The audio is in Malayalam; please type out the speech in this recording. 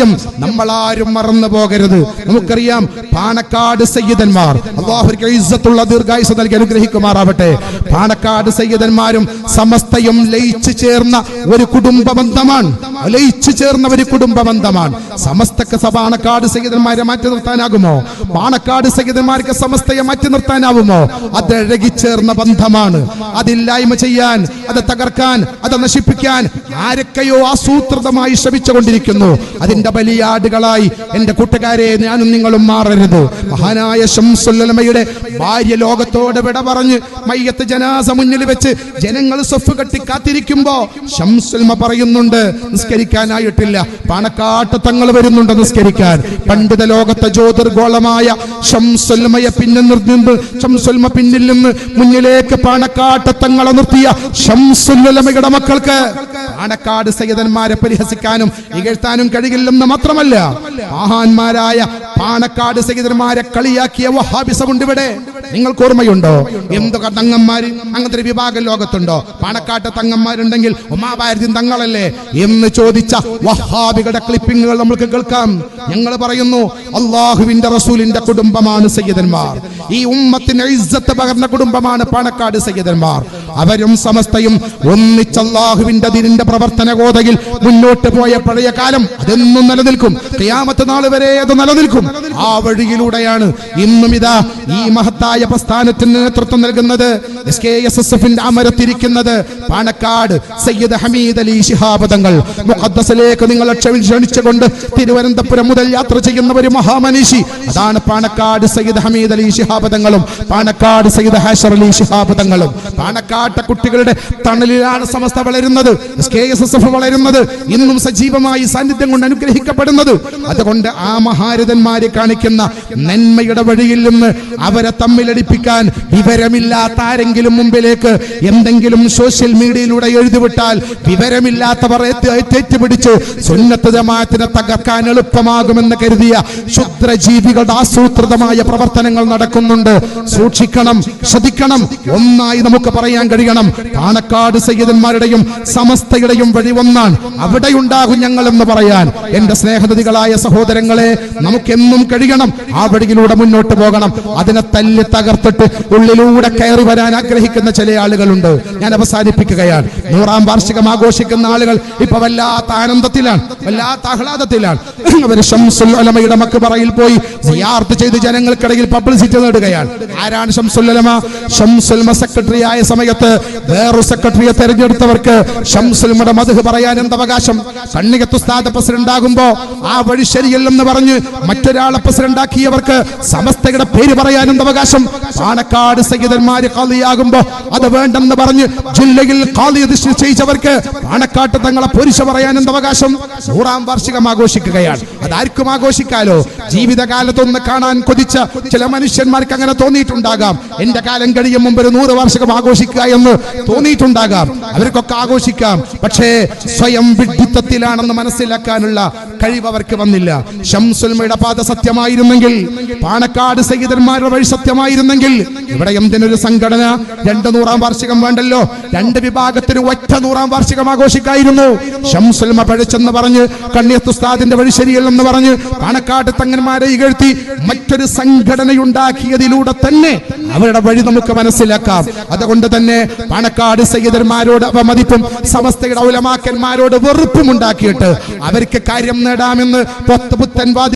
സത്യം നമ്മളാരും മറന്നു പോകരുത്. നമുക്കറിയാം പാണക്കാട് സയ്യിദന്മാർ ഇസ്സത്തുള്ള ദീർഘായുസ് നൽകി അനുഗ്രഹിക്കുമാറാവട്ടെ. പാണക്കാട് സയ്യിദന്മാരും സമസ്തയും ലയിച്ചു ചേർന്ന ഒരു കുടുംബ ബന്ധമാണ്. ലയിച്ചു ചേർന്ന ഒരു കുടുംബ ബന്ധമാണ് സമസ്തക്ക് സഭാണക്കാട് സഹിതന്മാരെ മാറ്റി നിർത്താനാകുമോ? പാണക്കാട് സഹിതന്മാർക്ക് സമസ്തയെ മാറ്റി നിർത്താനാവുമോ? അത് അഴകിച്ചേർന്ന ബന്ധമാണ്. അതില്ലായ്മ ചെയ്യാൻ അത് തകർക്കാൻ അത് നശിപ്പിക്കാൻ ആരൊക്കെയോ ആസൂത്രിതമായി ശ്രമിച്ചുകൊണ്ടിരിക്കുന്നു. അതിന്റെ ബലിയാടുകളായി എന്റെ കൂട്ടുകാരെ ഞാനും നിങ്ങളും മാറരുത്. മഹാനായ ശംസുല്ലമയുടെ ഭാര്യ ലോകത്തോട് വിട പറഞ്ഞ് മയ്യത്ത് ജനാസ മുന്നിൽ വെച്ച് ജനങ്ങൾ സ്വഫ് കെട്ടി കാത്തിരിക്കുമ്പോ ശംസുൽമ പറയുന്നുണ്ട് നിസ്കരിക്കാനായിട്ടില്ല. പാണക്കാട്ട് തങ്ങൾ വരുന്നുണ്ട് നിസ്കരിക്കാൻ. പണ്ഡിത ലോകത്തെ ജ്യോതിർഗോളമായ ശംസുൽമയെ പിന്നെ നിർന്ന് ശംസുൽമ പിന്നിൽ നിന്ന് മുന്നിലേക്ക് പാണക്കാട്ട് തങ്ങളെ നിർത്തിയ ശംസുല്ലമയുടെ മക്കൾക്ക് പാണക്കാട് സയ്യിദന്മാരെ പരിഹസിക്കാനും ഇകഴ്ത്താനും കഴിയില്ലെന്ന് മാത്രമല്ല മഹാന്മാരായ പാണക്കാട് സയ്യിദന്മാരെ കളിയാക്കിയ വഹാബിസമുണ്ട് ഇവിടെ നിങ്ങൾക്ക് ഓർമ്മയുണ്ടോ? എന്തൊക്കെ തങ്ങന്മാര് അങ്ങനത്തെ ഒരു വിഭാഗം ലോകത്തുണ്ടോ? പാണക്കാട്ട് തങ്ങന്മാരുണ്ടെങ്കിൽ ഉമാഭാരതി തങ്ങളല്ലേ? എന്ന് ചോദിച്ച വഹാബികളുടെ ക്ലിപ്പിങ്ങുകൾ നമ്മൾക്ക് കേൾക്കാം. ഞങ്ങൾ പറയുന്നു അള്ളാഹുവിന്റെ റസൂലിന്റെ കുടുംബമാണ് സയ്യദന്മാർ. ഈ ഉമ്മത്തിന് ഇസ്സത്ത് പകർന്ന കുടുംബമാണ് പാണക്കാട് സയ്യദന്മാർ. അവരും സമസ്തയും ഒന്നിച്ച് അള്ളാഹുവിന്റെ ദിനിന്റെ പ്രവർത്തന ഗോതയിൽ മുന്നോട്ട് പോയ പഴയ കാലം അതെന്നും നിലനിൽക്കും. ക്രിയാമത്ത് നാൾ വരെ അത് നിലനിൽക്കും. ആ വഴിയിലൂടെയാണ് ഇന്നും ഇതാ ഈ മഹത്തായ പ്രസ്ഥാനത്തിന് നേതൃത്വം നൽകുന്നത് എസ് കെ എസ് എസ് എഫിന്റെ അമരത്തിരിക്കുന്നത് പാണക്കാട് സയ്യിദ് ഹമീദ് അലി ശിഹാബദങ്ങൾ മുഖദ്സിലേക്ക് നിങ്ങളെ ക്ഷണി- ക്ഷണിച്ചുകൊണ്ട് തിരുവനന്തപുരം മുതൽ യാത്ര ചെയ്യുന്ന ഒരു മഹാമനീഷി. അതാണ് പാണക്കാട് സയ്യിദ് ഹമീദ് അലി ശിഹാബദങ്ങളും പാണക്കാട് സയ്യിദ് ഹാഷർ അലി ശിഹാബദങ്ങളും പാണക്കാട്ടെ കുട്ടികളുടെ തണലിലാണ് സമസ്ത വളരുന്നത് S K S S F വളരുന്നത് ഇന്നും സജീവമായി സാന്നിധ്യം കൊണ്ട് അനുഗ്രഹിക്കപ്പെടുന്നത്. അതുകൊണ്ട് ആ മഹാരഥന്മാരെ കാണിക്കുന്ന നന്മയുടെ വഴിയിൽ നിന്ന് അവരെ തമ്മിലടിപ്പിക്കാൻ വിവരമില്ലാത്ത ആരെങ്കിലും മുമ്പിലേക്ക് എന്തെങ്കിലും സോഷ്യൽ മീഡിയയിലൂടെ എഴുതിവിട്ടാൽ വിവരമില്ലാത്തവർ തെറ്റുപിടിച്ച് സുന്നത്ത് ജമാഅത്തിനെ തകർക്കാൻ എളുപ്പമാകുമെന്ന് കരുതിയ ക്ഷുദ്രജീവികളുടെ ആസൂത്രിതമായ പ്രവർത്തനങ്ങൾ നടക്കുന്നുണ്ട്. സൂക്ഷിക്കണം ശ്രദ്ധിക്കണം. ഒന്നായി നമുക്ക് പറയാൻ കഴിയണം. പാണക്കാട് സയ്യിദന്മാരുടെയും സമസ്തയുടെയും വഴി ഒന്നാണ് അവിടെ ഉണ്ടാകും ഞങ്ങൾ എന്ന് പറയാൻ. എന്റെ സ്നേഹനദികളായ സഹോദരങ്ങളെ നമുക്കെന്നും കഴിയണം. ആ വഴിയിലൂടെ മുന്നോട്ട് പോകണം. അതിനെ തല്ലി തകർത്തിട്ട് ഉള്ളിലൂടെ കയറി വരാൻ ആഗ്രഹിക്കുന്ന ചില ആളുകളുണ്ട്. ഞാൻ അവസാനിപ്പിക്കുകയാണ്. നൂറാം വാർഷികം ആഘോഷിക്കുന്ന ആളുകൾ ഇപ്പൊ വല്ലാത്ത ആനന്ദത്തിലാണ് വല്ലാത്ത ആഹ്ലാദത്തിലാണ്. അവർ ഷംസുൽ മക്ക് പറയിൽ പോയി സിയാർത്ത് ചെയ്ത് ജനങ്ങൾക്കിടയിൽ പബ്ലിസിറ്റി നേടുകയാണ്. ആരാണ് ഷംസുൽ അലമ ഷംസുൽമ സെക്രട്ടറി ആയ സമയത്ത് വേറൊരു സെക്രട്ടറിയെ തെരഞ്ഞെടുത്തവർക്ക് ഷംസുൽമയുടെ മധു പറയാൻ എന്ത് അവകാശം? കണ്ണികത്ത് ഉസ്താദ് പ്രസിഡന്റ് ആകുമ്പോ ആ വഴി ശരിയല്ലെന്ന് പറഞ്ഞ് മറ്റൊരാളെ പ്രസിഡന്റ് ആക്കിയവർക്ക് സമസ്തയുടെ പേര് പറയാൻ എന്ത് അവകാശം? പാണക്കാട് സയ്യിദന്മാര് കാളിയാകുമ്പോ അത് വേണ്ടെന്ന് പറഞ്ഞ് ജില്ലയിൽ ഖാദി നിശ്ചയിച്ചവർക്ക് പാണക്കാട്ട് തങ്ങളെ പൊരിശ പറയാൻ എന്ത് അവകാശം? നൂറാം വാർഷികം ആഘോഷിക്കുകയാണ്. അതാർക്കും ആഘോഷിക്കാലോ? ജീവിതകാലത്തൊന്ന് കാണാൻ കൊതിച്ച ചില മനുഷ്യന്മാർക്ക് അങ്ങനെ തോന്നിയിട്ടുണ്ടാകാം. എന്റെ കാലം കഴിയും മുമ്പ് ഒരു നൂറ് വാർഷികം ആഘോഷിക്കുക എന്ന് തോന്നിയിട്ടുണ്ടാകാം. അവർക്കൊക്കെ ആഘോഷിക്കാം. പക്ഷേ സ്വയം വിഡ്ഢിത്തത്തിലാണെന്ന് മനസ്സിലാക്കാനുള്ള കഴിവ് അവർക്ക് വന്നില്ല. ഷംസുൽമയുടെ പാത സത്യമായിരുന്നെങ്കിൽ പാണക്കാട് സഹിതന്മാരുടെ വഴി സത്യമായിരുന്നെങ്കിൽ ഇവിടെ എന്തിനൊരു സംഘടന? രണ്ട് നൂറാം വാർഷികം വേണ്ടല്ലോ. രണ്ട് വിഭാഗത്തിന് ഒറ്റ നൂറാം വാർഷികം ആഘോഷിക്കായിരുന്നു. ഷംസുൽമ പഴച്ചെന്ന് പറഞ്ഞ് കണ്ണിയത്തുസ്താദിന്റെ വഴി ശരിയല്ലെന്ന് പറഞ്ഞ് പാണക്കാട് തങ്ങന്മാരെ ഇകഴ്ത്തി മറ്റൊരു സംഘടനയുണ്ടാക്കിയതിലൂടെ തന്നെ അവരുടെ വഴി നമുക്ക് മനസ്സിലാക്കാം. അതുകൊണ്ട് തന്നെ പാണക്കാട് സയ്യിദന്മാരോട് അവമതിപ്പും സമസ്തയുടെ ഔലമാക്കന്മാരോട് വെറുപ്പും ഉണ്ടാക്കിയിട്ട് അവർക്ക് കാര്യം നേടാമെന്ന് പൊത്തപുത്തൻ വാദി